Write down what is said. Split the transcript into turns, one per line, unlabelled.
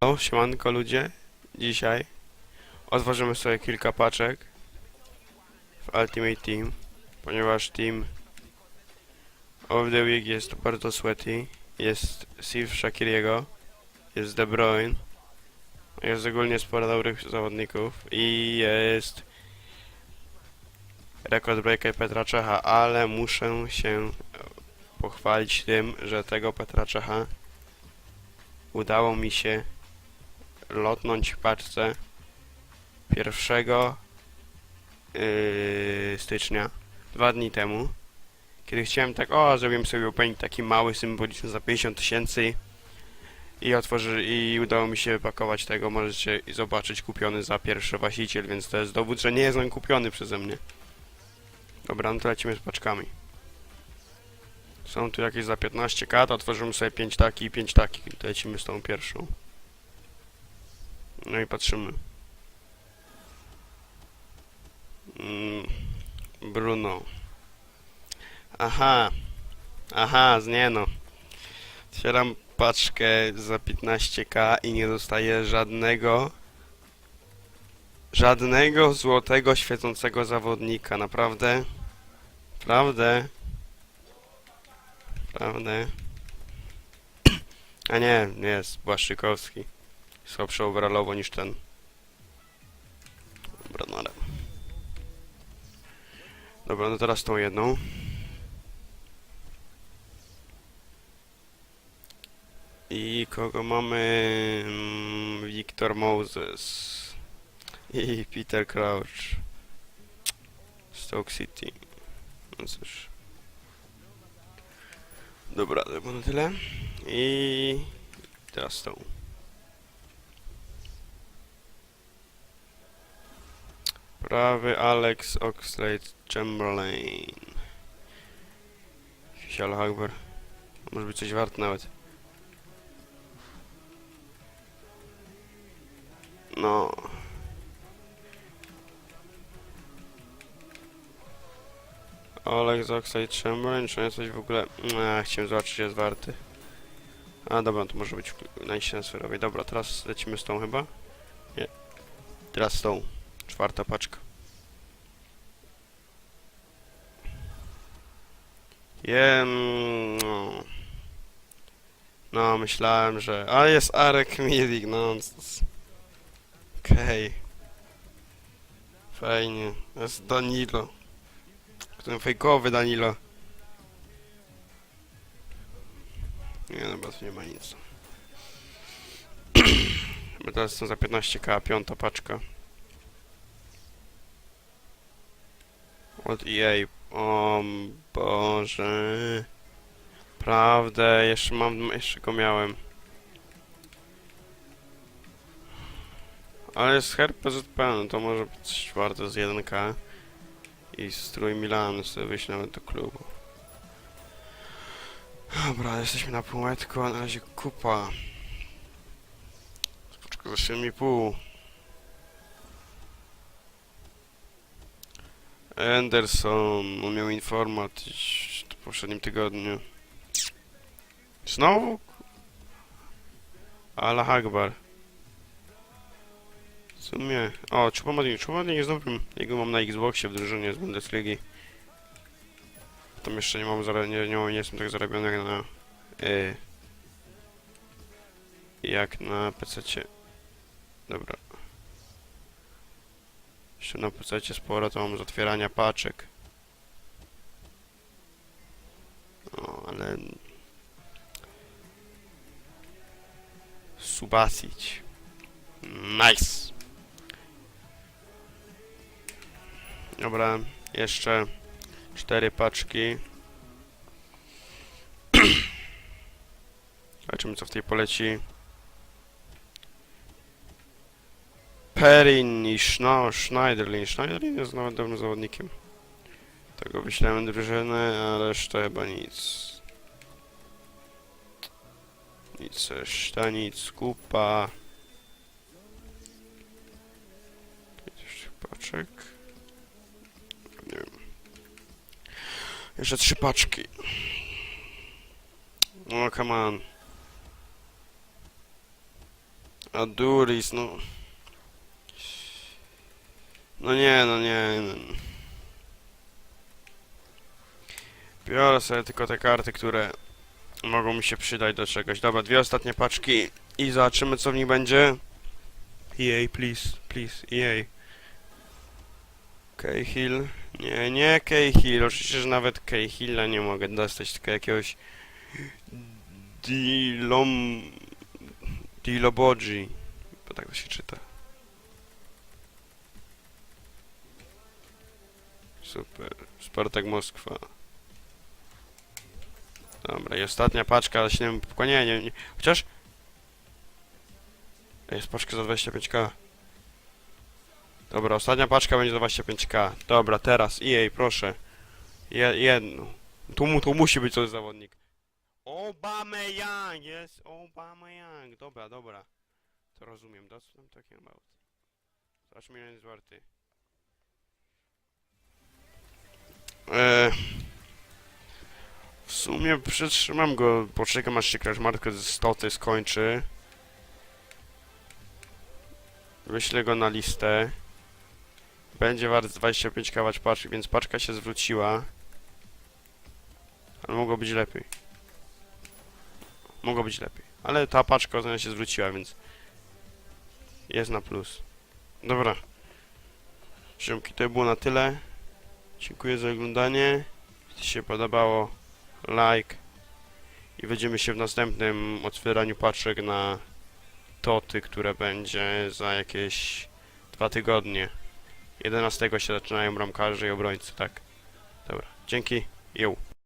Halo, siemanko ludzie. Dzisiaj otworzymy sobie kilka paczek w Ultimate Team, ponieważ Team of the Week jest bardzo sweaty. Jest Steve Shakiriego, jest De Bruyne, jest ogólnie sporo dobrych zawodników i jest rekord breaker Petra Czecha, ale muszę się pochwalić tym, że tego Petra Czecha udało mi się lotnąć w paczce 1 yy, stycznia, dwa dni temu, kiedy chciałem tak, o, zrobiłem sobie opening taki mały, symboliczny za 50 tysięcy i otworzy i udało mi się wypakować tego, możecie zobaczyć kupiony za pierwszy właściciel, więc to jest dowód, że nie jest on kupiony przeze mnie. Dobra, no to lecimy z paczkami. Są tu jakieś za 15k, to otworzymy sobie 5 taki i 5 taki. To lecimy z tą pierwszą. No i patrzymy. Mm, Bruno. Aha. Aha, z nie no. Otwieram paczkę za 15k i nie dostaję żadnego żadnego złotego świecącego zawodnika. Naprawdę? Prawdę? Prawdę? A nie, nie jest Błaszczykowski. Słabszy overallowo niż ten. Dobra, no ale... Dobra, no teraz tą jedną. I kogo mamy? Mm, Victor Moses. I Peter Crouch. Stoke City. No cóż. Dobra, to było na tyle. I teraz tą. Prawy Alex Oxlade Chamberlain. Al Akbar. Może być coś wart nawet. No. Alex Oxlade Chamberlain, czy nie coś w ogóle... A, chciałem zobaczyć, czy jest warty. A, dobra, to może być na sensurowej. Dobra, teraz lecimy z tą chyba? Nie. Teraz z tą. Czwarta paczka. Jem... No. no, myślałem, że... A, jest Arek Milik, no... Okej. Fajnie. Jest Danilo. Ten fejkowy Danilo. Nie, no, tu nie ma nic. Bo teraz są za 15k, piąta paczka. Od EA. O Boże. Prawdę, jeszcze mam, jeszcze go miałem. Ale jest herb PZP, no to może być warte z 1k. I strój Milanu sobie nawet do klubu. Dobra, jesteśmy na półmetku, a na razie kupa. Spoczko za 7,5. Anderson, on miał informat w poprzednim tygodniu. Znowu? Allah Akbar. Sumie... O, Chupomoting. Chupomoting jest dobrym. Jego mam na Xboxie w drużynie z Bundesligi. Tam jeszcze nie mam zara... nie, nie, nie jestem tak zarobiony jak na... Yy, jak na PC-cie. Dobra. Jeszcze na PC-cie sporo to mam z otwierania paczek. No, ale... Subasic. Nice. Dobra, jeszcze cztery paczki. Zobaczymy co w tej poleci. Perin i Schno, Schneiderlin. Schneiderlin jest nawet dobrym zawodnikiem. Tego wyślemy drużynę, a reszta chyba nic. Nic reszta, nic, kupa. Jeszcze paczek. Jeszcze trzy paczki. O, come on. Aduris, no. No nie, no nie. No. Biorę sobie tylko te karty, które mogą mi się przydać do czegoś. Dobra, dwie ostatnie paczki i zobaczymy co w nich będzie. EA, please, please, EA. Cahill. Nie, nie Cahill. Oczywiście, że nawet Cahilla nie mogę dostać, tylko jakiegoś Dilom... Dilobogi. Bo tak to się czyta. Super. Spartak Moskwa. Dobra, i ostatnia paczka, ale się nie, nie, nie. Chociaż... Jest paczka za 25k. Dobra, ostatnia paczka będzie za 25k. Dobra, teraz EA, proszę. Je, jedno. Tu, mu- tu musi być coś zawodnik. Obama Young, jest Obama Young. Dobra, dobra. To rozumiem. That's what I'm talking about. Zobaczmy ile jest warty. Eee, w sumie przytrzymam go, poczekam aż się Crash z stoty skończy. Wyślę go na listę. Będzie wart 25 kawać paczki, więc paczka się zwróciła. Ale mogło być lepiej. Mogło być lepiej. Ale ta paczka ona się zwróciła, więc jest na plus. Dobra. Ziomki, to było na tyle. Dziękuję za oglądanie. Jeśli się podobało, like. I widzimy się w następnym otwieraniu paczek na toty, które będzie za jakieś dwa tygodnie. 11 się zaczynają bramkarze i obrońcy, tak. Dobra, dzięki. Jo.